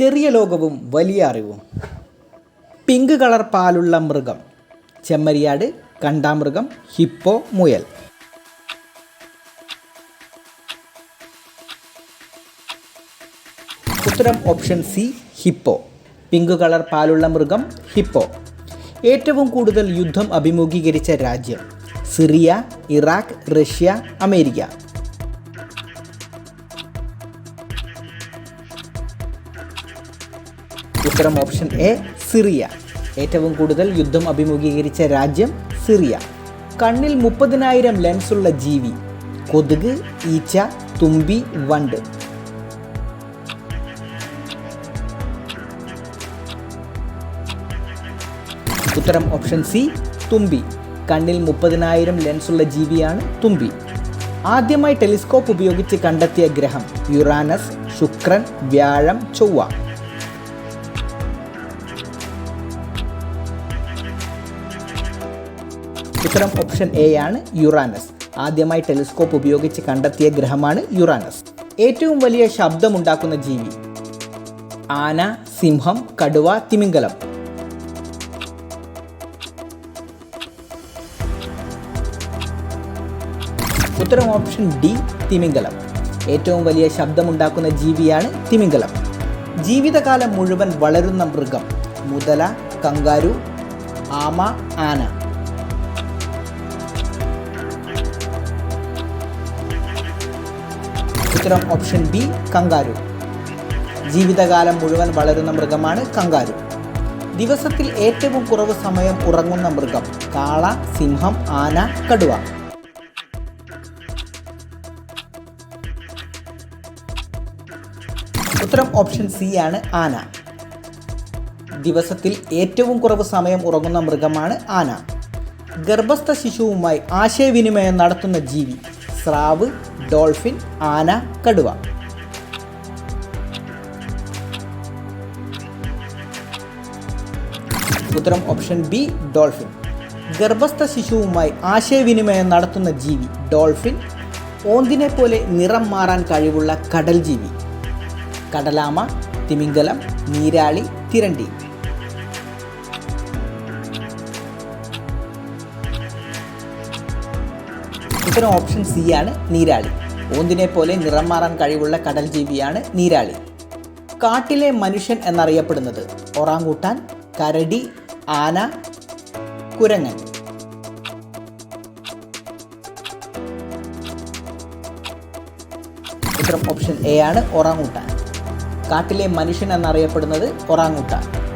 ചെറിയ ലോകവും വലിയ അറിവും. പിങ്ക് കളർ പാലുള്ള മൃഗം. ചെമ്മരിയാട് കണ്ടാമൃഗം ഹിപ്പോ മുയൽ. ഉത്തരം option C hippo. Pink colour പാലുള്ള മൃഗം ഹിപ്പോ. ഏറ്റവും കൂടുതൽ യുദ്ധം അഭിമുഖീകരിച്ച രാജ്യം സിറിയ ഇറാഖ് റഷ്യ അമേരിക്ക. ഉത്തരം ഓപ്ഷൻ എ സിറിയ. ഏറ്റവും കൂടുതൽ യുദ്ധം അഭിമുഖീകരിച്ച രാജ്യം സിറിയ. കണ്ണിൽ മുപ്പതിനായിരം ലെൻസുള്ള ജീവി. കൊതുക് ഈച്ച തുമ്പി വണ്ട്. ഉത്തരം ഓപ്ഷൻ സി തുമ്പി. കണ്ണിൽ മുപ്പതിനായിരം ലെൻസുള്ള ജീവിയാണ് തുമ്പി. ആദ്യമായി ടെലിസ്കോപ്പ് ഉപയോഗിച്ച് കണ്ടെത്തിയ ഗ്രഹം യുറാനസ് ശുക്രൻ വ്യാഴം ചൊവ്വ. ഉത്തരം ഓപ്ഷൻ എ ആണ് യുറാനസ്. ആദ്യമായി ടെലിസ്കോപ്പ് ഉപയോഗിച്ച് കണ്ടെത്തിയ ഗ്രഹമാണ് യുറാനസ്. ഏറ്റവും വലിയ ശബ്ദമുണ്ടാക്കുന്ന ജീവി. ആന സിംഹം കടുവ തിമിംഗലം. ഉത്തരം ഓപ്ഷൻ ഡി തിമിംഗലം. ഏറ്റവും വലിയ ശബ്ദമുണ്ടാക്കുന്ന ജീവിയാണ് തിമിംഗലം. ജീവിതകാലം മുഴുവൻ വളരുന്ന മൃഗം. മുതല കങ്കാരു ആമ ആന. ഉത്തരം ഓപ്ഷൻ ബി കങ്കാരു. ജീവിതകാലം മുഴുവൻ വളരുന്ന മൃഗമാണ് കങ്കാരു. ദിവസത്തിൽ ഏറ്റവും കുറവ് സമയം ഉറങ്ങുന്ന മൃഗം കാള സിംഹം ആന കടുവ. ഉത്തരം ഓപ്ഷൻ സി ആണ് ആന. ദിവസത്തിൽ ഏറ്റവും കുറവ് സമയം ഉറങ്ങുന്ന മൃഗമാണ് ആന. ഗർഭസ്ഥ ശിശുവുമായി ആശയവിനിമയം നടത്തുന്ന ജീവി. സ്രാവ് ഡോൾഫിൻ ആന കടുവ. ഉത്തരം ഓപ്ഷൻ ബി ഡോൾഫിൻ. ഗർഭസ്ഥ ശിശുവുമായി ആശയവിനിമയം നടത്തുന്ന ജീവി ഡോൾഫിൻ. ഓന്തിനെ പോലെ നിറം മാറാൻ കഴിവുള്ള കടൽ ജീവി കടലാമ തിമിംഗലം നീരാളി തിരണ്ടി. ഉത്തരം ഓപ്ഷൻ സി ആണ് നീരാളി. ഓന്തിനെ പോലെ നിറം മാറാൻ കഴിവുള്ള കടൽ ജീവിയാണ് നീരാളി. കാട്ടിലെ മനുഷ്യൻ എന്നറിയപ്പെടുന്നത് ഒറാങ്കൂട്ടാൻ കരടി ആന കുരങ്ങൻ. ഉത്തരം ഓപ്ഷൻ എ ആണ് ഒറാങ്ങൂട്ടാൻ. കാട്ടിലെ മനുഷ്യൻ എന്നറിയപ്പെടുന്നത് ഒറാങ്ങൂട്ടാൻ.